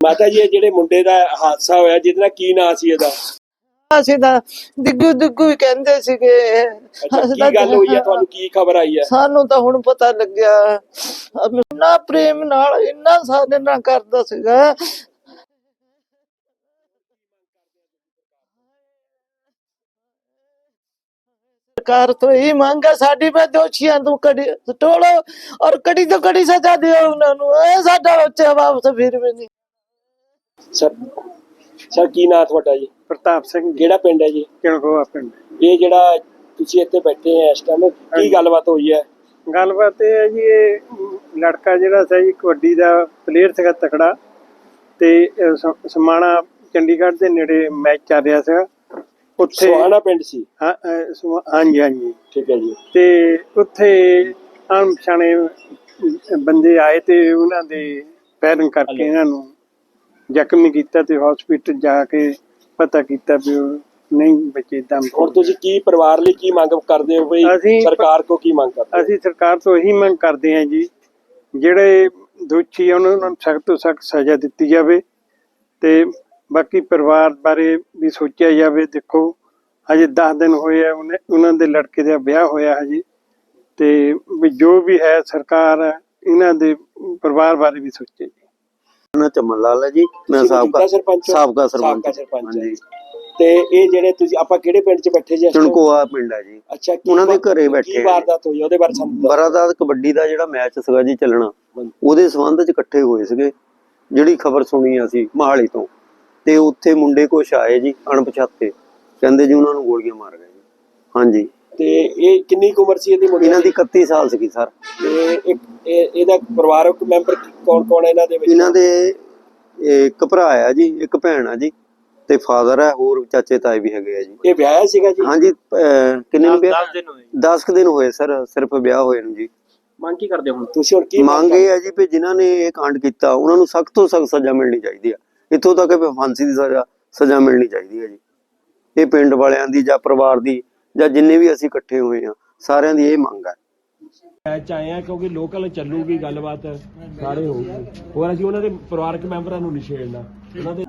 ਮਾਤਾ ਜੀ ਇਹ ਜਿਹੜੇ ਮੁੰਡੇ ਦਾ ਹਾਦਸਾ ਹੋਇਆ ਜਿਹਦੇ ਨਾਲ ਕੀ ਨਾਂ ਸੀ ਇਹਦਾ? ਅਸੀਂ ਤਾਂ ਦਿੱਗੂ ਦਿੱਗੂ ਹੀ ਕਹਿੰਦੇ ਸੀਗੇ। ਅੱਛਾ ਅਸੀਂ ਕੀ ਗੱਲ ਹੋਈ ਹੈ। ਤੁਹਾਨੂੰ ਕੀ ਖਬਰ ਆਈ ਹੈ ਸਾਨੂੰ ਤਾਂ ਹੁਣ ਪਤਾ ਲੱਗਿਆ। ਇੰਨਾ ਪ੍ਰੇਮ ਨਾਲ ਇੰਨਾ ਸਾਡੇ ਨਾਲ ਕਰਦਾ ਸੀਗਾ। ਸਰਕਾਰ ਤੋਂ ਇਹ ਮੰਗ ਹੈ ਸਾਡੀ ਮੈਂ ਦੋਸ਼ੀਆਂ ਤੋਂ ਕੜੀ ਟੋਲੋ ਔਰ ਕੜੀ ਤੋਂ ਕੜੀ ਸਜ਼ਾ ਦਿਓ ਉਹਨਾਂ ਨੂੰ। ਇਹ ਸਾਡਾ ਬੱਚਾ ਵਾਪਸ ਫਿਰ ਵੀ ਨਹੀਂ। ਸਰ ਸਰ ਕੀ ਨਾਂ ਤੁਹਾਡਾ ਜੀ? ਪ੍ਰਤਾਪ ਸਿੰਘ ਕਿਹੜਾ ਪਿੰਡ ਹੈ ਜੀ? ਕਿਣਕੋਆ ਪਿੰਡ? ਇਹ ਜਿਹੜਾ ਤੁਸੀਂ ਇੱਥੇ ਬੈਠੇ ਆ ਇਸ ਟਾਈਮ ਕੀ ਗੱਲਬਾਤ ਹੋਈ ਹੈ? ਗੱਲਬਾਤ ਇਹ ਹੈ ਜੀ ਇਹ ਲੜਕਾ ਜਿਹੜਾ ਸੀ ਜੀ ਕਬੱਡੀ ਦਾ ਪਲੇਅਰ ਸੀਗਾ ਤਕੜਾ ਤੇ ਸਮਾਣਾ ਚੰਡੀਗੜ੍ਹ ਦੇ ਨੇੜੇ ਮੈਚ ਚੱਲ ਰਿਹਾ ਸੀਗਾ। ਉੱਥੇ ਸੁਹਾਣਾ ਪਿੰਡ ਸੀ? ਹਾਂ ਅਹ, ਹਾਂਜੀ ਹਾਂਜੀ। ਠੀਕ ਹੈ ਜੀ। ਤੇ ਉੱਥੇ ਅਣਪਛਾਣੇ ਬੰਦੇ ਆਏ ਤੇ ਉਹਨਾਂ ਦੇ ਫਾਇਰਿੰਗ ਕਰਕੇ ਇਹਨਾਂ ਨੂੰ ਜ਼ਖਮੀ ਕੀਤਾ ਤੇ ਹਸਪੀਟਲ ਜਾ ਕੇ ਪਤਾ ਕੀਤਾ ਵੀ ਉਹ ਨਹੀਂ ਬਚੇ ਦਮ ਹੁਣ ਤੁਸੀਂ ਕੀ ਪਰਿਵਾਰ ਲਈ ਕੀ ਮੰਗ ਕਰਦੇ ਹੋ ਬਈ? ਅਸੀਂ- ਸਰਕਾਰ ਕੋ ਕੀ ਮੰਗ ਕਰਦੇ ਹੋ? ਅਸੀਂ ਸਰਕਾਰ ਤੋਂ ਇਹੀ ਮੰਗ ਕਰਦੇ ਹਾਂ ਜੀ ਜਿਹੜੇ ਦੋਸ਼ੀ ਆ ਉਹਨਾਂ ਨੂੰ ਸਖਤ ਤੋਂ ਸਖਤ ਸਜ਼ਾ ਦਿੱਤੀ ਜਾਵੇ ਤੇ ਬਾਕੀ ਪਰਿਵਾਰ ਬਾਰੇ ਵੀ ਸੋਚਿਆ ਜਾਵੇ ਦੇਖੋ ਹਜੇ 10 ਦਿਨ ਹੋਏ ਆ ਉਹਨੇ- ਉਹਨਾਂ ਦੇ ਲੜਕੇ ਦਾ ਵਿਆਹ ਹੋਇਆ ਹਜੇ। ਤੇ ਵੀ ਜੋ ਵੀ ਹੈ ਸਰਕਾਰ ਇਹਨਾਂ ਦੇ ਪਰਿਵਾਰ ਬਾਰੇ ਵੀ ਸੋਚੇ। ਜੀ ਨਾ ਚਮਨ ਲਾਲ ਹੈ ਜੀ। ਮੈਂ ਸਾਬਕਾ? ਸਾਬਕਾ ਸਰਪੰਚ। ਤੇ ਇਹ ਜਿਹੜੇ ਤੁਸੀਂ ਆਪਾਂ ਕਿਹੜੇ ਪਿੰਡ 'ਚ ਬੈਠੇ ਜੀ? ਚਣਕੋਆ ਪਿੰਡ ਹੈ ਜੀ। ਅੱਛਾ ਉਹਨਾਂ ਦੇ ਘਰੇ ਬੈਠੇ ਕੀ। ਵਾਰਦਾਤ ਹੋਈ ਉਹਦੇ ਬਾਰੇ ਸਾਨੂੰ ਦੱਸੋ। ਬਰਾਦਾਤ ਕਬੱਡੀ ਦਾ ਜਿਹੜਾ ਮੈਚ ਸੀਗਾ ਜੀ ਚੱਲਣਾ ਉਹਦੇ ਸੰਬੰਧ ਚ ਇਕੱਠੇ ਹੋਏ ਸੀਗੇ। ਜਿਹੜੀ ਖਬਰ ਸੁਣੀ ਅਸੀਂ ਮਹਾਲੀ ਤੋਂ। ਤੇ ਉੱਥੇ ਮੁੰਡੇ ਕੁਛ ਆਏ ਜੀ ਅਣਪਛਾਤੇ। ਕਹਿੰਦੇ ਜੀ ਉਹਨਾਂ ਨੂੰ ਗੋਲੀਆਂ ਮਾਰ ਗਏ ਜੀ। ਹਾਂਜੀ। ਤੇ ਇਹ ਕਿੰਨੀ ਕੁ ਉਮਰ ਸੀ ਇਹਦੀ ਮੁੰਡੇ ਇਹਨਾਂ ਦੀ 31 ਸਾਲ ਸੀਗੀ ਸਰ। ਤੇ ਇੱਕ ਇਹ- ਇਹਦਾ ਪਰਿਵਾਰਕ ਮੈਂਬਰ ਕੌਣ ਕੌਣ ਹੈ ਇਹਨਾਂ ਦੇ ਵਿੱਚ? ਇਹਨਾਂ ਦੇ ਇੱਕ ਭਰਾ ਆ ਜੀ ਇੱਕ ਭੈਣ ਆ ਜੀ ਤੇ ਫਾਦਰ ਹੈ ਹੋਰ ਚਾਚੇ ਤਾਏ ਵੀ ਹੈਗੇ ਆ ਜੀ। ਇਹ ਵਿਆਹਿਆ ਸੀਗਾ ਜੀ? ਹਾਂਜੀ ਅਹ, ਕਿੰਨੇ ਨੂੰ ਵਿਆਹ ਦਿਨ ਹੋਏ 10 ਕੁ ਦਿਨ ਹੋਏ ਸਰ ਸਿਰਫ ਵਿਆਹ ਹੋਏ ਨੂੰ ਜੀ। ਮੰਗ ਕੀ ਕਰਦੇ ਹੁਣ? ਤੁਸੀਂ ਹੁਣ ਕੀ ਮੰਗ ਇਹ ਹੈ ਜੀ ਵੀ ਜਿਨ੍ਹਾਂ ਨੇ ਇਹ ਕਾਂਡ ਕੀਤਾ ਉਹਨਾਂ ਨੂੰ ਸਖਤ ਤੋਂ ਸਖਤ ਸਜ਼ਾ ਮਿਲਣੀ ਚਾਹੀਦੀ ਹੈ ਇੱਥੋਂ ਤੱਕ ਕਿ ਫਾਂਸੀ ਦੀ ਸਜ਼ਾ ਸਜ਼ਾ ਮਿਲਣੀ ਚਾਹੀਦੀ ਹੈ ਜੀ। ਇਹ ਪਿੰਡ ਵਾਲਿਆਂ ਦੀ ਜਾਂ ਪਰਿਵਾਰ ਦੀ ਜਾਂ ਜਿੰਨੇ ਵੀ ਅਸੀਂ ਇਕੱਠੇ ਹੋਏ ਆ ਸਾਰਿਆਂ ਦੀ ਇਹ ਮੰਗ ਹੈ। ਮੈਚ ਆਏ ਆ ਕਿਉਂਕਿ ਲੋਕਲ ਚੱਲੂਗੀ ਗੱਲਬਾਤ, ਸਾਰੇ ਹੋਊਗੀ ਹੋਰ ਅਸੀਂ ਉਹਨਾਂ ਦੇ ਪਰਿਵਾਰਕ ਮੈਂਬਰਾਂ ਨੂੰ ਨਹੀਂ ਛੇੜਨਾ। ਉਹਨਾਂ ਦੇ